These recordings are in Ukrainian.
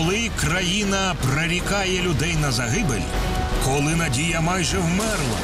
Коли країна прирікає людей на загибель, коли надія майже вмерла,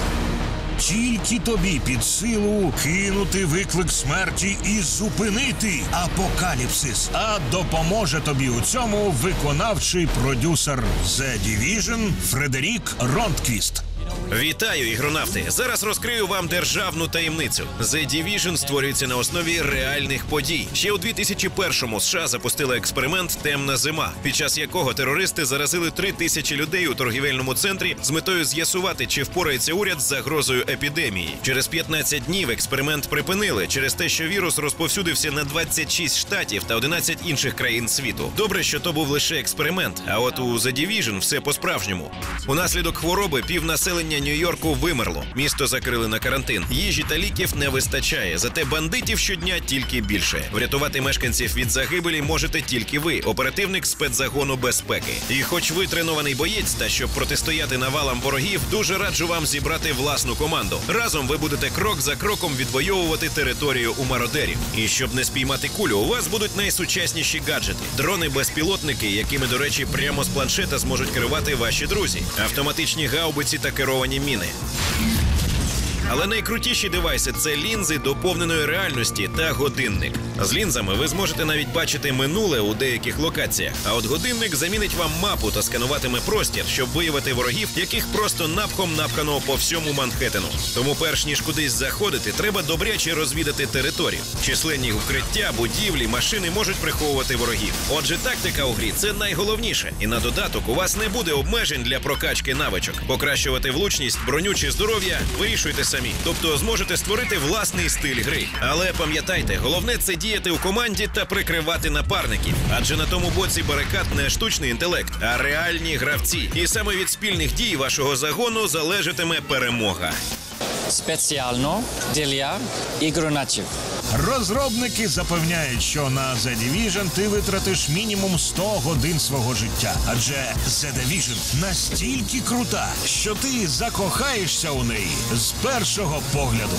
тільки тобі під силу кинути виклик смерті і зупинити апокаліпсис. А допоможе тобі у цьому виконавчий продюсер The Division Фредерік Ронтквіст. Вітаю, ігронавти! Зараз розкрию вам державну таємницю. The Division створюється на основі реальних подій. Ще у 2001-му США запустили експеримент Темна зима, під час якого терористи заразили три тисячі людей у торгівельному центрі з метою з'ясувати, чи впорається уряд з загрозою епідемії. Через 15 днів експеримент припинили через те, що вірус розповсюдився на 26 штатів та 11 інших країн світу. Добре, що то був лише експеримент. А от у The Division все по-справжньому. Унаслідок хвороби півнаселення Нью-Йорку вимерло. Місто закрили на карантин. Їжі та ліків не вистачає. Зате бандитів щодня тільки більше. Врятувати мешканців від загибелі можете тільки ви, оперативник спецзагону безпеки. І, хоч ви тренований боєць, та щоб протистояти навалам ворогів, дуже раджу вам зібрати власну команду. Разом ви будете крок за кроком відвоювати територію у мародерів. І щоб не спіймати кулю, у вас будуть найсучасніші гаджети, дрони-безпілотники, якими, до речі, прямо з планшета зможуть керувати ваші друзі, автоматичні гаубиці та керовані міни. Але найкрутіші девайси це лінзи доповненої реальності та годинник. З лінзами ви зможете навіть бачити минуле у деяких локаціях. А от годинник замінить вам мапу та скануватиме простір, щоб виявити ворогів, яких просто напхом напхано по всьому Манхеттену. Тому, перш ніж кудись заходити, треба добряче розвідати територію. Численні укриття, будівлі, машини можуть приховувати ворогів. Отже, тактика у грі це найголовніше. І на додаток у вас не буде обмежень для прокачки навичок. Покращувати влучність, броню чи здоров'я вирішуйте самі. Тобто зможете створити власний стиль гри. Але пам'ятайте, головне це діяти у команді та прикривати напарників. Адже на тому боці барикад не штучний інтелект, а реальні гравці. І саме від спільних дій вашого загону залежатиме перемога. спеціально для ігроначів. Розробники запевняють, що на The Division ти витратиш мінімум 100 годин свого життя. Адже The Division настільки крута, що ти закохаєшся у неї з першого погляду.